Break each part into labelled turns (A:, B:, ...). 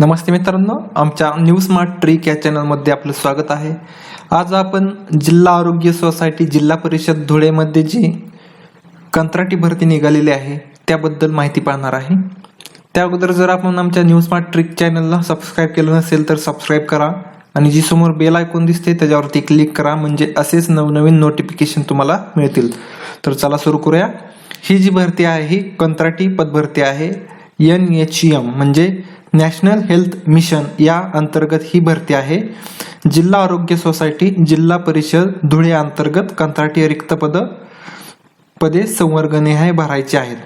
A: नमस्ते मित्रांनो आमच्या new smart trick या चॅनलमध्ये आपलं स्वागत आहे. आज आपण जिल्हा आरोग्य सोसायटी जिल्हा परिषद धुळेमध्ये जी कंत्राटी भरती निघालेली आहे त्याबद्दल माहिती पाहणार आहे. त्या अगोदर जर आपण आमच्या न्यूज स्मार्ट ट्रिक चॅनलला सबस्क्राईब केलं नसेल तर सबस्क्राईब करा आणि जी समोर बेल आयकॉन दिसते त्याच्यावरती क्लिक करा म्हणजे असेच नवनवीन नोटिफिकेशन तुम्हाला मिळतील. तर चला सुरू करूया. ही जी भरती आहे ही कंत्राटी पदभरती आहे एन एच एम म्हणजे नॅशनल हेल्थ मिशन या अंतर्गत ही भरती आहे. जिल्हा आरोग्य सोसायटी जिल्हा परिषद धुळे अंतर्गत कंत्राटी रिक्त पद पदे संवर्गनेहाय भरायचे आहेत.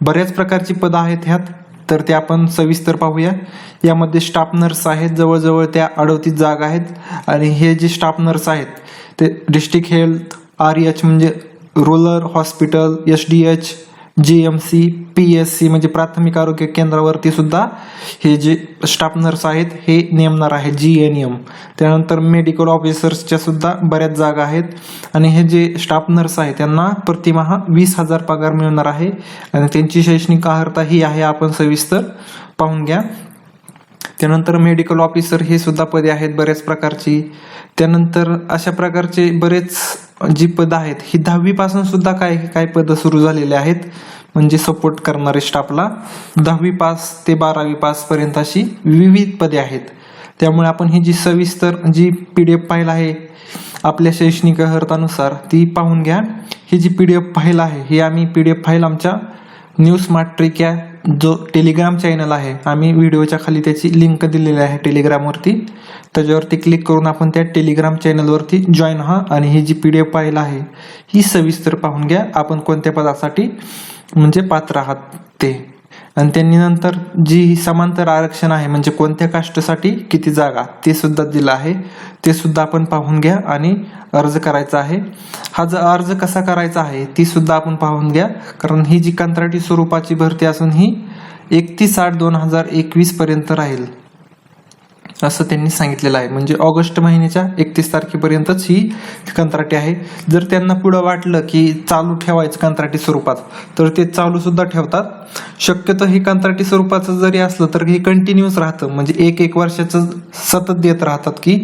A: बऱ्याच प्रकारची पदं आहेत ह्यात तर ते आपण सविस्तर पाहूया. यामध्ये स्टाफ नर्स आहेत जवळजवळ त्या अडवतीस जागा आहेत. आणि हे जे स्टाफ नर्स आहेत ते डिस्ट्रिक्ट हेल्थ आर एच म्हणजे rural hospital S D H G M C P S C म्हणजे प्राथमिक आरोग्य केंद्रावरती सुद्धा हे जे स्टाफ नर्स आहेत हे नेमणार आहे जी एन एम त्यानंतर मेडिकल ऑफिसर्सच्या सुद्धा बऱ्याच जागा आहेत. आणि हे जे स्टाफ नर्स आहेत त्यांना प्रतिमाहा वीस हजार पगार मिळणार आहे. आणि त्यांची शैक्षणिक अर्हता ही आहे आपण सविस्तर पाहून घ्या. त्यानंतर मेडिकल ऑफिसर हे सुद्धा पदे आहेत बऱ्याच प्रकारची. त्यानंतर अशा प्रकारचे बरेच जी पदं आहेत ही दहावीपासून सुद्धा काय काय पदं सुरू झालेले आहेत म्हणजे सपोर्ट करणारे स्टाफला दहावी पास ते बारावी पास पर्यंत अशी विविध पदे आहेत. त्यामुळे आपण ही जी सविस्तर जी पी डी एफ फाईल आहे आपल्या शैक्षणिक अर्हतानुसार ती पाहून घ्या. ही जी पी डी एफ फाईल आहे ही आम्ही पी डी एफ फाईल आमच्या न्यूज स्मार्ट ट्रिक या जो टेलिग्राम चॅनल आहे आम्ही व्हिडिओच्या खाली त्याची लिंक दिलेली आहे टेलिग्रामवरती त्याच्यावरती क्लिक करून आपण त्या टेलिग्राम चॅनलवरती जॉईन व्हा आणि ही जी पी डी एफ फाईल आहे ही सविस्तर पाहून घ्या. आपण कोणत्या पदासाठी म्हणजे पात्र आहात ते. आणि त्यांनी नंतर जी समांतर आरक्षण आहे म्हणजे कोणत्या कास्टसाठी किती जागा ते सुद्धा दिलं आहे. ते सुद्धा आपण पाहून घ्या आणि अर्ज करायचा आहे. हा ज अर्ज कसा करायचा आहे ती सुद्धा आपण पाहून घ्या. कारण ही जी कंत्राटी स्वरूपाची भरती असून ही एकतीस आठ दोन हजार एकवीस पर्यंत राहील. असं त्यांनी सांगितलेलं आहे. म्हणजे ऑगस्ट महिन्याच्या एकतीस तारखेपर्यंतच ही कंत्राटी आहे. जर त्यांना पुढं वाटलं की चालू ठेवायचं कंत्राटी स्वरूपात तर ते चालू सुद्धा ठेवतात. शक्यतो हे कंत्राटी स्वरूपाचं जरी असलं तर हे कंटिन्यूस राहतं. म्हणजे एक एक वर्षाचं सतत देत राहतात की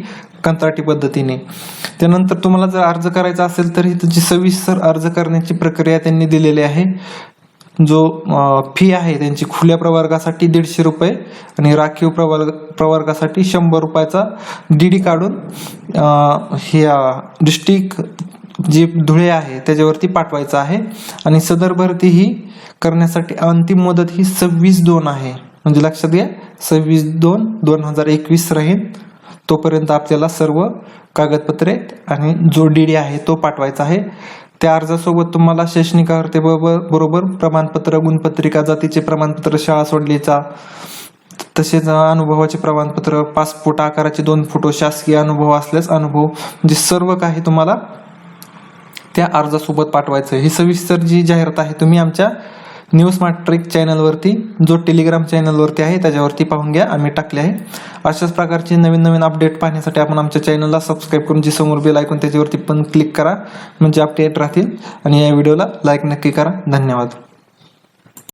A: कंत्राटी पद्धतीने. त्यानंतर तुम्हाला जर अर्ज करायचा असेल तर ही त्याची सविस्तर अर्ज करण्याची प्रक्रिया त्यांनी दिलेली आहे. जो फी आहे त्यांची खुल्या प्रवर्गासाठी दीडशे रुपये आणि राखीव प्रवर्ग प्रवर्गासाठी शंभर रुपयाचा डी डी काढून हे डिस्ट्रिक्ट जे धुळे आहे त्याच्यावरती पाठवायचं आहे. आणि सदर भरती ही करण्यासाठी अंतिम मुदत ही सव्वीस दोन आहे. म्हणजे लक्षात घ्या सव्वीस दोन दोन हजार एकवीस राहील. तोपर्यंत आपल्याला सर्व कागदपत्रे आणि जो डी डी आहे तो पाठवायचा आहे. त्या अर्जासोबत तुम्हाला शैक्षणिक अर्हतेबरोबर बरोबर प्रमाणपत्र गुणपत्रिका जातीचे प्रमाणपत्र शाळा सोडलीचा तसेच अनुभवाचे प्रमाणपत्र पासपोर्ट आकाराचे दोन फोटो शासकीय अनुभव असल्यास अनुभव म्हणजे सर्व काही तुम्हाला त्या अर्जासोबत पाठवायचं ही सविस्तर जी जाहिरात आहे तुम्ही आमच्या न्यूज स्मार्ट ट्रिक चॅनलवरती जो टेलिग्राम चॅनलवरती आहे त्याच्यावरती पाहून घ्या आम्ही टाकले आहे. अशाच प्रकारचे नवीन नवीन अपडेट पाहण्यासाठी आपण आमच्या चॅनलला सबस्क्राईब करून जी समोर बेल ऐकून त्याच्यावरती पण क्लिक करा म्हणजे अपडेट राहतील. आणि या व्हिडिओला लाईक नक्की करा. धन्यवाद.